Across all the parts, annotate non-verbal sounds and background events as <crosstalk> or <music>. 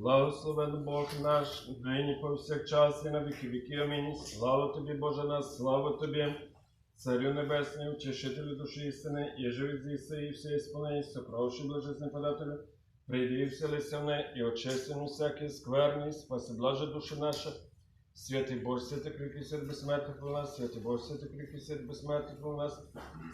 Благословен Бог наш, нині повсякчас і на віки віки. Амінь. Слава тобі, Боже наш, слава тобі, Царю Небесний, утішителю душі істини, і живі зіси, і все ісполнені, сокровищі блажесний подателю, прийди і вселися в не, і очистимо всякий скверний, спаси блаже душі наша. Святий Боже, святий кріпкий свят безсмертних у нас, святий Боже, святий кріпкий свят безсмертних у нас,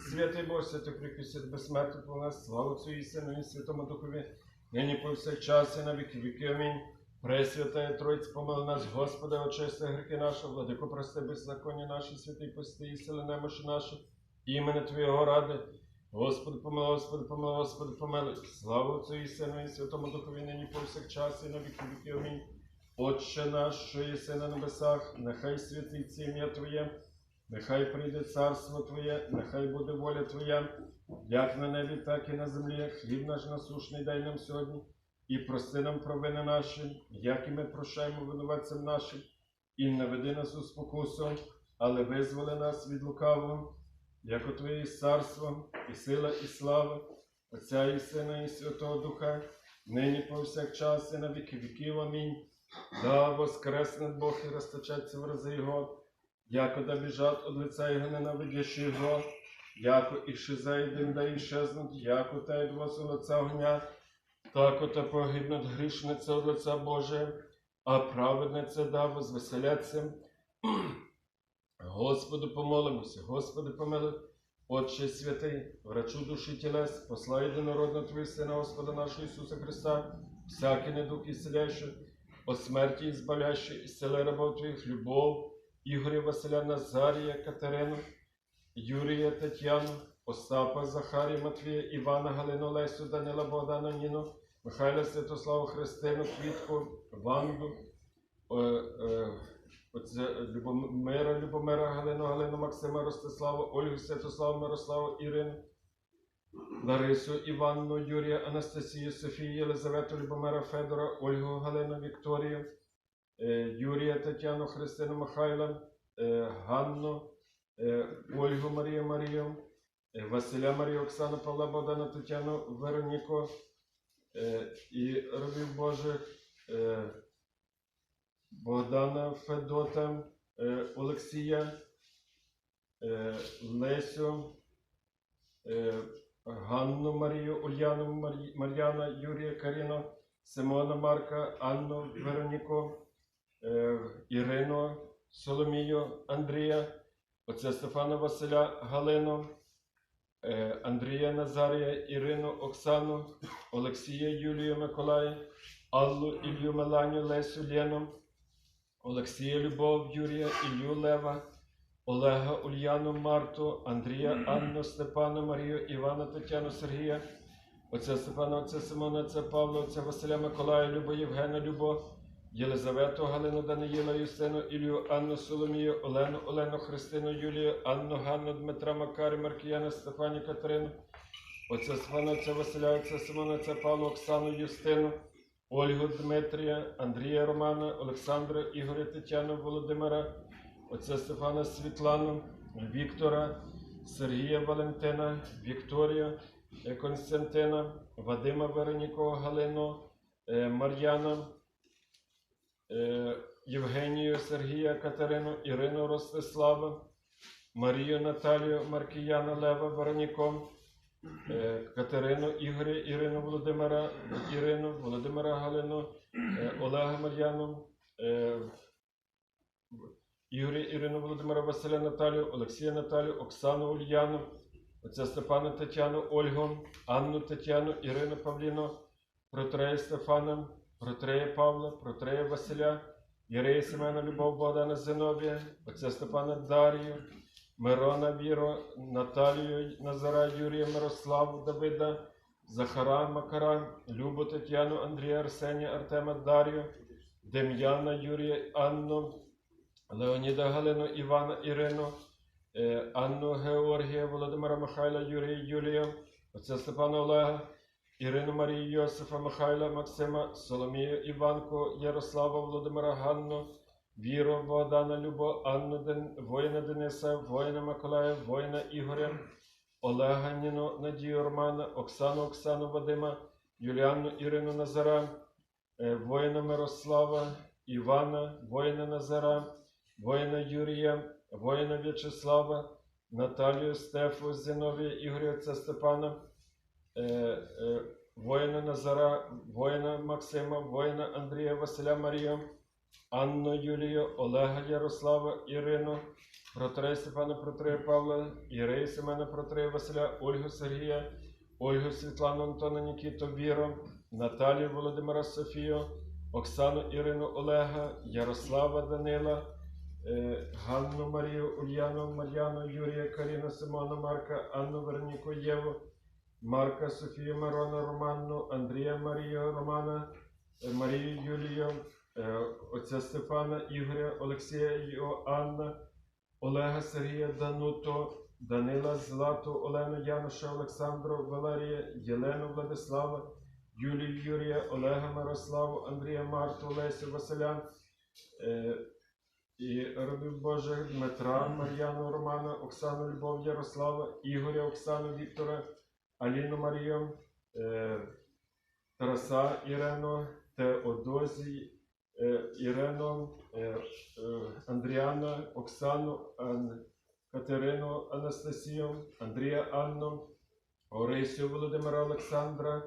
святий Боже, святий кріпкий свят безсмертних у нас, слава Отцю і Сину і Святому Духові, нині повсякчас і на віки віки. Амінь. Пресвятая Тройць, помили нас, Господи, очисти гріхи наші, владико, прости беззаконня наші, святий пости і сили немощі наші, імені Твоєго ради. Господи, помилуй, Господи, помилуй, Господи, помилуй. Слава Отцю і Сину і Святому Духові, нині повсякчас і на віки віки. Амінь. Отче наш, що єси на небесах, нехай святиться ім'я Твоє, нехай прийде царство Твоє, нехай буде воля Твоя, як на небі, так і на землі. Хліб наш насушний дай нам сьогодні, і прости нам провини наші, як і ми прощаємо винуватцям нашим, і не веди нас у спокусу, але визволи нас від лукавого, як у Твоє царство, і сила, і слава, Отця і Сина, і Святого Духа, нині повсякчас, і на віки віків. Амінь. Да воскресне Бог и расточаться в разы Его, яко да бежат от лица Его ненавидящие Его, яко исчезаем да исчезнут, яко тает вас от лица огня, тако та погибнут грішниця от лица Божия, а праведниця да возвеселяться. <clears throat> Господу помолимося, Господи помилуй, Отче святий, врачу душі тілес, посла єдинородного Твої Сина Господа нашого Ісуса Христа, всякий недух ісцеляющий, о смерті ізбавляющий, ісцели рабов Твоїх, любов, Ігоря Василя Назарія, Катерину, Юрія Тетяну, Остапа Захарія Матвія, Івана Галину Лесю, Данила Богдана Ніну, Михайла Святославу Христину, Квітку, Ванду, е, е, Оце Любомира, Любомира, Галину, Галину, Максима, Ростиславу, Ольгу, Святославу, Мирославу, Ірину, Ларису, Іванну, Юрія, Анастасію, Софію, Єлизавету, Любомира, Федора, Ольгу, Галину, Вікторію, Юрія, Тетяну, Христину, Михайла, е, Ганну, е, Ольгу, Марію, Марію, е, Василя, Марію, Оксану, Павла, Богдана, Тетяну, Вероніку е, і робів Божих, е, Богдана, Федота, е, Олексія, е, Лесю, е, Ганну Марію, Ульяну Мар'яна, Юрія Каріну, Симона Марка, Анну Вероніку, е, Ірину, Соломію, Андрія, отця Стефана Василя, Галину, е, Андрія Назарія, Ірину, Оксану, Олексія, Юлію, Миколая, Аллу, Ілью, Меланю, Лесю, Лену, Олексія, Любов, Юрія, Ілью, Лева, Олега, Ульяну, Марту, Андрія, Анну, Степану, Марію, Івана, Тетяну, Сергія, отця Степана, отця Симона, отця Павла, отця Василя Миколая, Любо, Євгена, Любо, Єлизавету, Галину, Даниїла, Юстину, Ілію, Анну, Соломію, Олену, Олену, Христину, Юлію, Анну, Ганну, Дмитра, Макарі, Маркіяна, Стефані, Катерину, отця Стефана, отця Василя, отця Симона, отця Павла, Оксану, Юстину, Ольгу, Дмитрія, Андрія, Романа, Олександра, Ігоря, Тетяну, Володимира, отця Стефана, Світлану, Віктора, Сергія Валентина, Вікторія, е, Константина, Вадима Вероніко, Галину, е, Мар'яна, Євгенію, Сергія, Катерину, Ірину Ростислава, Марію Наталію, Маркіяна, Лева, Вероніко, е, Катерину, Ігоря, Ірину Володимира, Ірину, Володимира Галину, е, Олега Мар'яну, е, Ігоря, Ірину, Володимира, Василя Наталію, Олексія Наталію, Оксану Ульяну, отця Степана Тетяну, Ольгу, Анну Тетяну, Ірину Павліну, Протрея Стефана, Протрея Павла, Протрея Василя, Єрея Семена, Любов Богдана Зиновія, отця Степана Дарію, Мирона Віро, Наталію Назара, Юрія Мирославу, Давида, Захара Макара, Любу Тетяну, Андрія Арсенія, Артема Дар'ю, Дем'яна Юрія, Анну, Леоніда Галину, Івана Ірину, е, Анну Георгія, Володимира Михайла, Юрія Юлія, отця Степана Олега, Ірину Марію Йосифа, Михайла, Максима, Соломію Іванку, Ярослава, Володимира Ганну, Віру, Богдана, Любо, Анну, Ден... воїна Дениса, воїна Миколая, воїна Ігоря, Олега Ніну, Надію Романа, Оксану, Оксану Вадима, Юліанну Ірину Назара, е, воїна Мирослава, Івана, воїна Назара, воїна Юрія, воїна В'ячеслава, Наталію Стефу, Зіновія Ігоря Степана, воїна Назара, воїна Максима, воїна Андрія Василя Марію, Анну Юлію, Олега Ярослава, Ірину, Протрея Степана Протрея Павла, Ірею Семена Протрея Василя, Ольгу Сергія, Ольгу Світлану Антона Нікіту Віру, Наталію Володимира Софію, Оксану Ірину Олега, Ярослава Данила, е, Ганну Марію Ульяну, Мар'яну Юрія Каріну Симона Марка, Анну Вероніку Єву, Марка Софію Мирона Романну, Андрія Марію Романа, е, Марію Юлію, е, отця Стефана Ігоря, Олексія Йоанна, Олега Сергія Дануто, Данила Злату, Олену Януша, Олександру Валерія, Єлену Владислава, Юлію Юрія, Олега Мирославу, Андрія Марту, Лесю Василя, е, і робив Боже Дмитра, Мар'яну Романа, Оксану Любов Ярослава, Ігоря, Оксану Віктора, Аліну Марію, е, Тараса Ірену, Теодозій, е, Ірену, е, Андріана, Оксану, Катерину Анастасію, Андрія Анну, Орисю Володимира Олександра,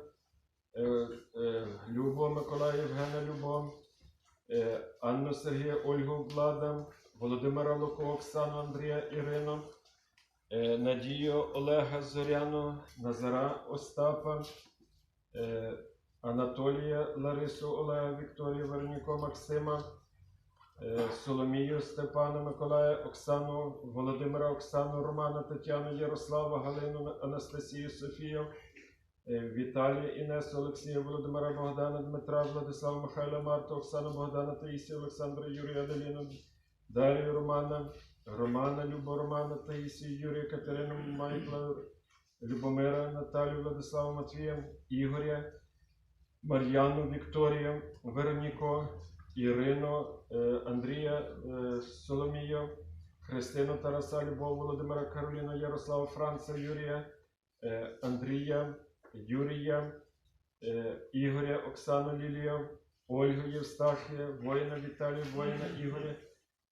Любо Миколая Євгена Любо, Анну Сергія Ольгу Влада, Володимира Луко, Оксану Андрія Ірину, Надію Олега Зоряну, Назара Остапа, е, Анатолія Ларису Олега Вікторію Вероніко Максима, е, Соломію Степана Миколая, Оксану Володимира Оксану Романа Тетяну Ярослава Галину Анастасію Софію, е, Віталія Інесу Олексія Володимира Богдана Дмитра Владислава Михайла Марту Оксану Богдана Таїсію Олександра Юрія Аделіну Дарію Романа Романа Любо Романа Таїсію Юрія Катерину Майкла Любомира Наталію Владислава Матвія Ігоря Мар'яну Вікторію Вероніко Ірину е, Андрія е, Соломію Христину Тараса Любов Володимира Кароліну Ярослава Франца Юрія е, Андрія Юрія Ігоря Оксану Лілію Ольгу Євстахія воїна Віталію воїна Ігоря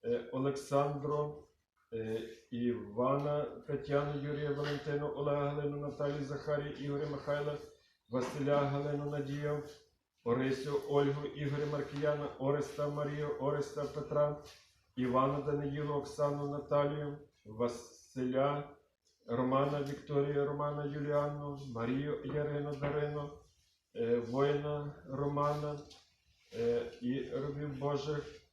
е, Олександру е, Івана Тетяну Юрія Валентину Олега Галину Наталію Захарію Ігоря Михайла Василя Галину Надію Орисю Ольгу Ігоря Маркіяна Ореста Марію Ореста Петра Івана Даниїлу Оксану Наталію Василя Романа Вікторію Романа Юліанну Марію Ярину Дарину е, воїна Романа і робів Божих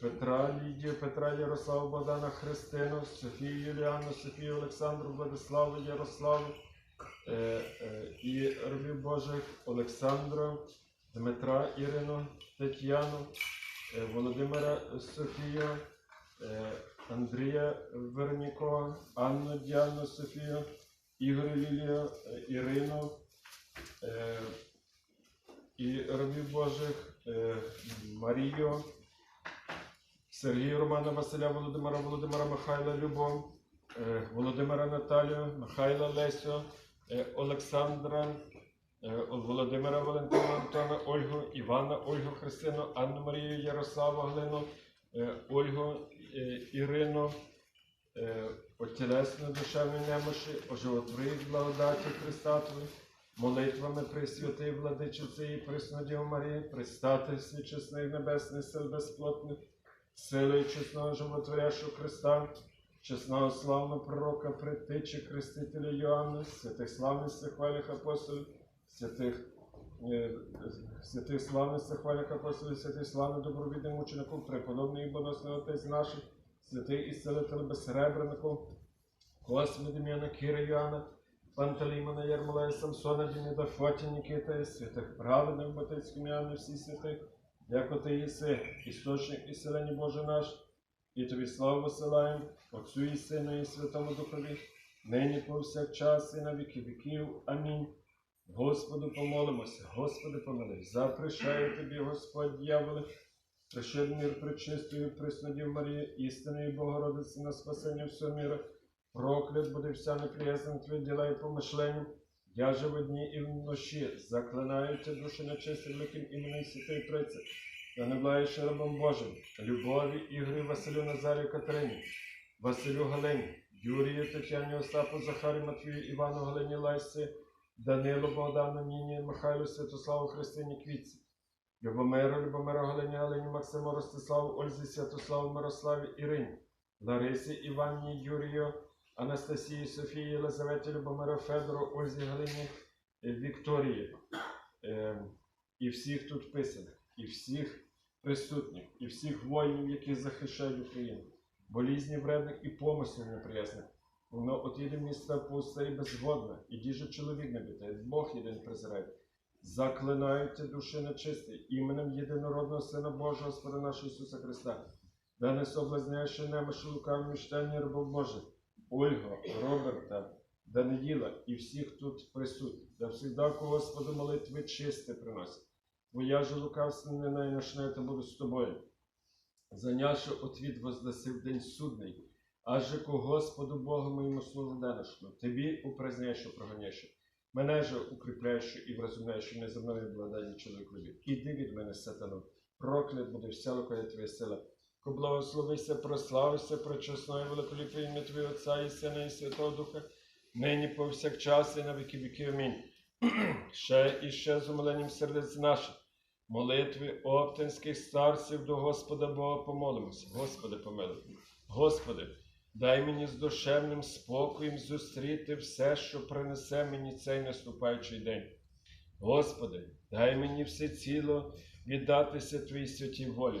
Петра Лідію, Петра Ярославу Богдана Христину, Софію Юліану, Софію Олександру, Владиславу Ярославу е, е, і робів Божих Олександра, Дмитра Ірину, Тетяну, е, Володимира Софію, е, Андрія Верніко, Анну Діану Софію, Ігоря Лілію, е, Ірину е, і робів Божих е, Марію, Сергія Романа Василя Володимира Володимира Михайла Любов, е, Володимира Наталію, Михайла Лесю, е, Олександра, е, Володимира Валентина Антона, Ольгу, Івана, Ольгу Христину, Анну Марію Ярославу Глину, е, Ольгу е, Ірину, е, отілесну душевні немощі, оживотворить благодаті Христатові, молитвами Пресвятої Владичиці і Преснодів Марії, пристати свічесних небесних сил безплотних, силою чесного животворящого Христа, чесного славного пророка, предтичі Хрестителя Йоанна, святих славних хвалях апостолів, святих е, святих славних хвалях апостолів, святих славних добровідних мучеників, преподобний і боносний отець наших, святий ісцелитель безсеребреників, Косми Дем'яна, Кіра Йоанна, Пантелеймона, Ярмолая, Самсона, Діміда, Фоті, Нікита, святих праведних Батицьким Яни, всі святих, яко ти єси, істочник і селені Боже наш, і тобі славу посилаємо, Отцю і Сину, і Святому Духові, нині повсякчас і на віки віків. Амінь. Господу помолимося, Господи помилуй, запрещаю тобі, Господь дьяволе, пришед мир пречистою, приснодів Марії, істинної Богородиці на спасення всього мира. Проклят буде вся неприязна твої діла і помишлення, Я же в дні і вночі. Заклинаю ті душі нечисті великим іменем Святої Троїці, та не благаєш рабом Божим, Любові, Ігорю, Василю, Назарію, Катерині, Василю Галині, Юрію, Тетяні, Остапу, Захарі, Матвію, Івану, Галині, Лайсі, Данилу, Богдану, Ніні, Михайлу, Святославу, Христині, Квітці, Любомиру, Любомиру, Галині, Галині, Максиму, Ростиславу, Ользі, Святославу, Мирославі, Ірині, Ларисі, Іванні, Юрію, Анастасії, Софії, Єлизаветі, Любомиру, Федору, Ользі, Галині, е, Вікторії, е, і всіх тут вписаних, і всіх присутніх, і всіх воїнів, які захищають Україну, болізні вредних і помислів неприязних. Воно от їде міста пусте і безводне, і діже чоловік не Бог єдин презирає. Заклинають душі нечисті, іменем єдинородного Сина Божого, Господа нашого Ісуса Христа, да не соблазняючи немощі лукавим міщання рабов Божих, Ольгу, Роберта, Даниїла і всіх тут присутніх, да всегда Господу молитви чисте приносять. Твоя же лукавство не найношне, та буду з тобою. Занявши отвід воздаси в день судний, аж же ко Господу Богу моєму служу денешну, тобі упраздняєш, проганяєш. Мене же укріпляєш і вразумляєш, не за мною благодаті чоловікові. Іди від мене, сатану, проклят буде вся лукає твоя сила. Благословися, прославися, пречесно і великоліпне ім'я Твоє Отця і Сина і Святого Духа, нині повсякчас і на віки віки. Амінь. <clears throat> ще і ще з умиленням сердець наших. Молитви оптинських старців до Господа Бога помолимося. Господи, помилуй. Господи, дай мені з душевним спокоєм зустріти все, що принесе мені цей наступаючий день. Господи, дай мені все ціло віддатися Твоїй святій волі.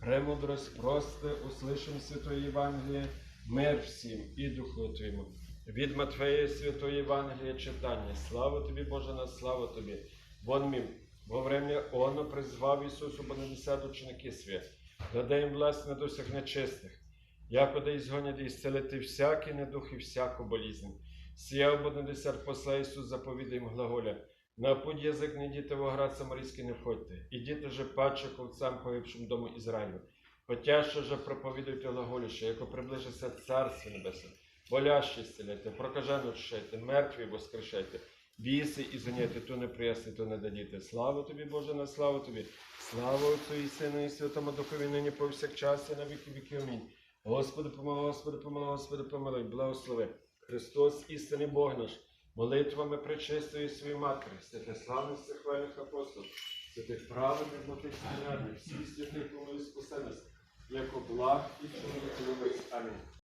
Премудрость прости, услышим Святої Євангелії, мир всім і Духу Твоєму. Від Матфея Святої Євангелія читання. Слава тобі, Боже, на слава тобі. Вон мім, во время оно призвав Ісусу понадесят ученики свят, даде їм власть на досяг нечистих, якода ізгонять і ісцелити всякий недух і всяку болізнь. Сіяв понадесят посла Ісус заповіда їм глаголя, на путь язик не діти в оград самарійський не входьте, ідіть же паче ковцам погибшим дому Ізраїлю. Хотяще же проповідуйте глаголіще, яко приближиться Царство Небесне. Болящі зціляйте, прокажену очищайте, мертві воскрешайте, біси і заняйте, то не приясти, то не дадіте. Слава тобі, Боже, на славу тобі. Слава Отцю і Сину, і Святому Духові, нині повсякчас і на віки віки. Амінь. Господи, помилуй, Господи, помилуй, Господи, помилуй, благослови. Христос, істинний Бог наш, молитвами причистої своєї матері, святе славних хвальних апостолів, святих праведних мотих смирянних, всіх святих помилуй спаси нас, як благ і чоловік любить. Амінь.